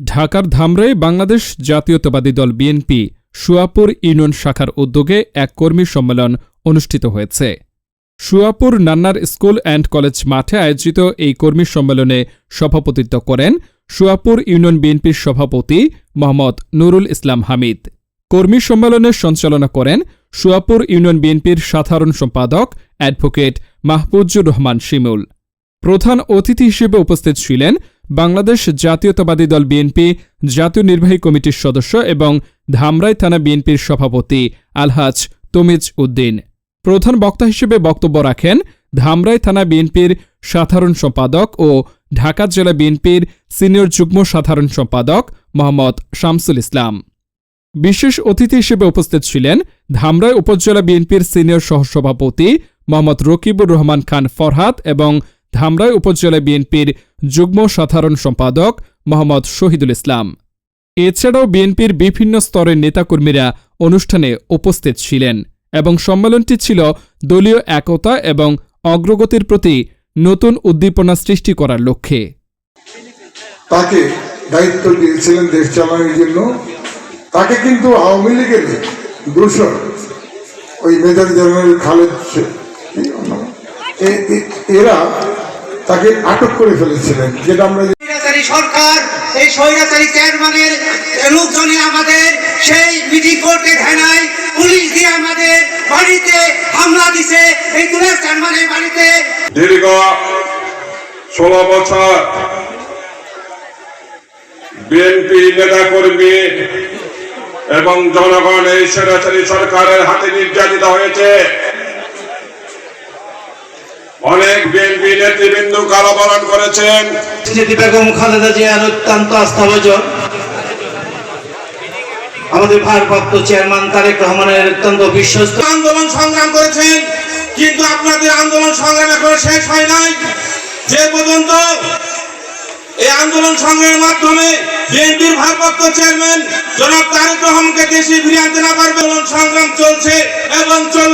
ঢাকার ধামরায় বাংলাদেশ জাতীয়তাবাদী দল বিএনপি সুয়াপুর ইউনিয়ন শাখার উদ্যোগে এক কর্মী সম্মেলন অনুষ্ঠিত হয়েছে। সুয়াপুর নান্নার স্কুল অ্যান্ড কলেজ মাঠে আয়োজিত এই কর্মী সম্মেলনে সভাপতিত্ব করেন সুয়াপুর ইউনিয়ন বিএনপির সভাপতি মোহাম্মদ নুরুল ইসলাম হামিদ। কর্মী সম্মেলনে সঞ্চালনা করেন সুয়াপুর ইউনিয়ন বিএনপির সাধারণ সম্পাদক অ্যাডভোকেট মাহফুজুর রহমান শিমুল। প্রধান অতিথি হিসেবে উপস্থিত ছিলেন বাংলাদেশ জাতীয়তাবাদী দল বিএনপি, জাতীয় নির্বাহী কমিটির সদস্য এবং ধামরাই থানা বিএনপির সভাপতি আলহাজ তমিজ উদ্দিন। প্রধান বক্তা হিসেবে বক্তব্য রাখেন ধামরাই থানা বিএনপির সাধারণ সম্পাদক ও ঢাকা জেলা বিএনপির সিনিয়র যুগ্ম সাধারণ সম্পাদক মোহাম্মদ শামসুল ইসলাম। বিশেষ অতিথি হিসেবে উপস্থিত ছিলেন ধামরাই উপজেলা বিএনপির সিনিয়র সহসভাপতি মোহাম্মদ রকিবুর রহমান খান ফরহাদ এবং ধামরাই উপজেলা বিএনপির যুগ্ম সাধারণ সম্পাদক মোহাম্মদ শহীদুল ইসলাম। এছাড়াও বিএনপির বিভিন্ন স্তরের নেতাকর্মীরা অনুষ্ঠানে উপস্থিত ছিলেন এবং সম্মেলনটি ছিল দলীয় একতা এবং অগ্রগতির প্রতি নতুন উদ্দীপনা সৃষ্টি করার লক্ষ্যে। তাকে দায়িত্ব দিয়েছিলেন দেশ চালানোর জন্য। তাকে কিন্তু আওয়ামী লীগের দূষণ, ওই মেজর জেনারেল খালেদ এরা তাকে আটক করে ফেলেছিলেন। যেটা আমরা সরকার এই স্বৈরাচারী চেয়ারম্যানের লোকজনে আমাদের সেই মিটিং করতে দেয় নাই পুলিশ দিয়ে আমাদের বাড়িতে হামলা দিছে। এই চেয়ারম্যানের বাড়িতে দীর্ঘ ষোলো বছর বিএনপি নেতাকর্মী এবং জনগণ এই স্বৈরাচারী সরকারের হাতে নির্যাতিত হয়েছে। অনেক বিএনপি নেতৃবৃন্দ কারাবরণ করেছেন। বেগম খালেদা জিয়ার অত্যন্ত আস্থাভাজন। আমাদের ভারপ্রাপ্ত চেয়ারম্যান তারেক রহমানের অত্যন্ত বিশ্বস্ত। আন্দোলন সংগ্রাম করেছেন কিন্তু আপনাদের আন্দোলন সংগ্রাম এখনও শেষ হয় নাই। যে পর্যন্ত এই আন্দোলন সংগ্রামের মাধ্যমে বিএনপির ভারপ্রাপ্ত চেয়ারম্যান জনাব তারেক রহমানকে দেশে ফিরিয়ে আনতে না পারবে আন্দোলন সংগ্রাম চলছে এবং চলবে।